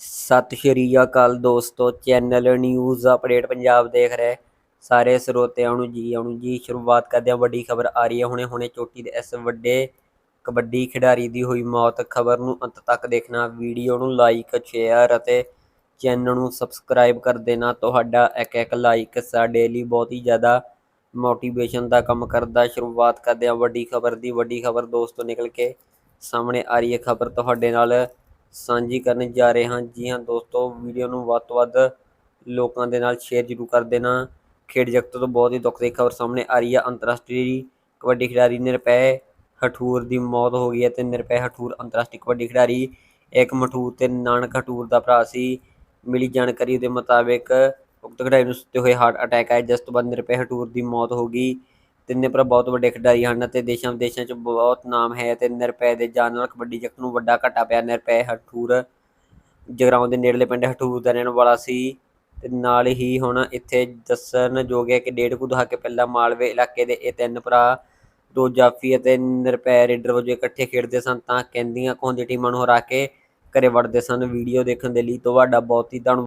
ਸਤਿ ਸ਼੍ਰੀ ਅਕਾਲ ਦੋਸਤੋ, channel news update Punjab ਦੇਖ ਰਹੇ ਸਾਰੇ ਸਰੋਤਿਆਂ ਨੂੰ ਜੀ, ਆਉਣ ਜੀ, ਸ਼ੁਰੂਆਤ ਕਰਦੇ ਹਾਂ। ਵੱਡੀ ਖਬਰ ਆ ਰਹੀ ਹੈ ਹੁਣੇ ਹੁਣੇ ਚੋਟੀ ਦੇ ਇਸ ਵੱਡੇ ਕਬੱਡੀ ਖਿਡਾਰੀ ਦੀ ਹੋਈ ਮੌਤ। ਖਬਰ ਨੂੰ ਅੰਤ ਤੱਕ ਦੇਖਣਾ, ਵੀਡੀਓ ਨੂੰ ਲਾਈਕ ਸ਼ੇਅਰ ਅਤੇ ਚੈਨਲ ਨੂੰ ਸਬਸਕ੍ਰਾਈਬ ਕਰ ਦੇਣਾ। ਤੁਹਾਡਾ ਇੱਕ ਇੱਕ ਲਾਈਕ ਸਾਡੇ ਲਈ ਬਹੁਤ ਹੀ ਜ਼ਿਆਦਾ ਮੋਟੀਵੇਸ਼ਨ ਦਾ ਕੰਮ ਕਰਦਾ। ਸ਼ੁਰੂਆਤ ਕਰਦੇ ਹਾਂ ਵੱਡੀ ਖਬਰ ਦੀ। ਵੱਡੀ ਖਬਰ ਦੋਸਤੋ ਨਿਕਲ ਕੇ ਸਾਹਮਣੇ ਆ ਰਹੀ ਹੈ। ਖਬਰ ਤੁਹਾਡੇ ਨਾਲ ਸਾਂਝੀ ਕਰਨ ਜਾ ਰਹੇ ਹਾਂ। ਜੀ ਹਾਂ ਦੋਸਤੋ, ਵੀਡੀਓ ਨੂੰ ਵੱਧ ਤੋਂ ਵੱਧ ਲੋਕਾਂ ਦੇ ਨਾਲ ਸ਼ੇਅਰ ਜ਼ਰੂਰ ਕਰ ਦੇਣਾ। ਖੇਡ ਜਗਤ ਤੋਂ ਬਹੁਤ ਹੀ ਦੁਖਦਾਈ ਖਬਰ ਸਾਹਮਣੇ ਆ ਰਹੀ ਹੈ ਅੰਤਰਰਾਸ਼ਟਰੀ ਕਬੱਡੀ ਖਿਡਾਰੀ ਨਿਰਪੈ ਹਠੂਰ ਦੀ ਮੌਤ ਹੋ ਗਈ ਹੈ ਤੇ ਨਿਰਪੈ ਹਠੂਰ ਅੰਤਰਰਾਸ਼ਟਰੀ ਕਬੱਡੀ ਖਿਡਾਰੀ ਇੱਕ ਮਠੂਰ ਤੇ ਨਾਨਕ ਹਠੂਰ ਦਾ ਭਰਾ ਸੀ। ਮਿਲੀ ਜਾਣਕਾਰੀ ਦੇ ਮੁਤਾਬਿਕ ਉਕਤ ਖਿਡਾਰੀ ਨੂੰ ਸੁੱਤੇ ਹੋਏ ਹਾਰਟ ਅਟੈਕ ਆਇਆ ਜਿਸ ਤੋਂ ਬਾਅਦ ਨਿਰਪੈ ਹਠੂਰ ਦੀ ਮੌਤ ਹੋ ਗਈ। ਤਿੰਨੇ ਭਰਾ ਬਹੁਤ ਵੱਡੇ ਖਿਡਾਰੀ ਹਨ ਅਤੇ ਦੇਸ਼ਾਂ ਵਿਦੇਸ਼ਾਂ 'ਚ ਬਹੁਤ ਨਾਮ ਹੈ ਅਤੇ ਨਿਰਪੈ ਦੇ ਜਾਣ ਨਾਲ ਕਬੱਡੀ ਜਗਤ ਨੂੰ ਵੱਡਾ ਘਾਟਾ ਪਿਆ। ਨਿਰਪੈ ਹਠੂਰ ਜਗਰਾਉਂ ਦੇ ਨੇੜਲੇ ਪਿੰਡ ਹਠੂਰ ਦਾ ਰਹਿਣ ਵਾਲਾ ਸੀ ਤੇ ਨਾਲ ਹੀ ਹੁਣ ਇੱਥੇ ਦੱਸਣਯੋਗ ਹੈ ਕਿ ਡੇਢ ਕੁ ਦਹਾਕੇ ਪਹਿਲਾਂ ਮਾਲਵੇ ਇਲਾਕੇ ਦੇ ਇਹ ਤਿੰਨ ਭਰਾ, ਦੋ ਜਾਫੀ ਅਤੇ ਨਿਰਪੈ ਰੇਡਰ ਵਜੋਂ ਇਕੱਠੇ ਖੇਡਦੇ ਸਨ ਤਾਂ ਕਹਿੰਦੀਆਂ ਕਹਾਉਂਦੀਆਂ ਟੀਮਾਂ ਨੂੰ ਹਰਾ ਕੇ ਘਰੇ ਵੜਦੇ ਸਨ। ਵੀਡੀਓ ਦੇਖਣ ਦੇ ਲਈ ਤੁਹਾਡਾ ਬਹੁਤ ਹੀ ਧੰਨਵਾਦ।